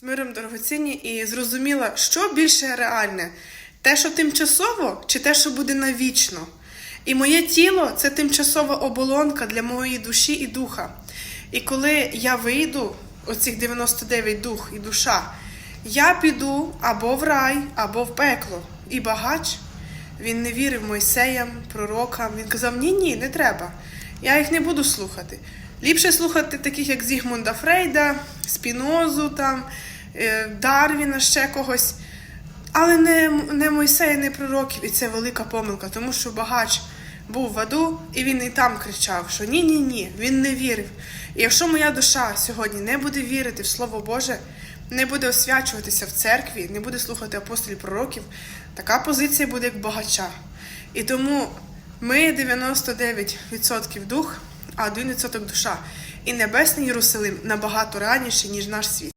з миром дорогоцінні і зрозуміла, що більше реальне: те, що тимчасово, чи те, що буде навічно. І моє тіло це тимчасова оболонка для моєї душі і духа. І коли я вийду, оцих 99 дух і душа, я піду або в рай, або в пекло. І багач він не вірив Мойсеям, пророкам. Він казав: ні, ні, не треба. Я їх не буду слухати. Ліпше слухати таких, як Зігмунда Фрейда, Спінозу, там, Дарвіна, ще когось. Але не, не Мойсея, не пророків. І це велика помилка, тому що багач був в аду, і він і там кричав, що ні, ні, ні, він не вірив. І якщо моя душа сьогодні не буде вірити в Слово Боже, не буде освячуватися в церкві, не буде слухати апостолів пророків, така позиція буде як багача. І тому ми 99% дух, а 1% душа. І небесний Єрусалим набагато раніше, ніж наш світ.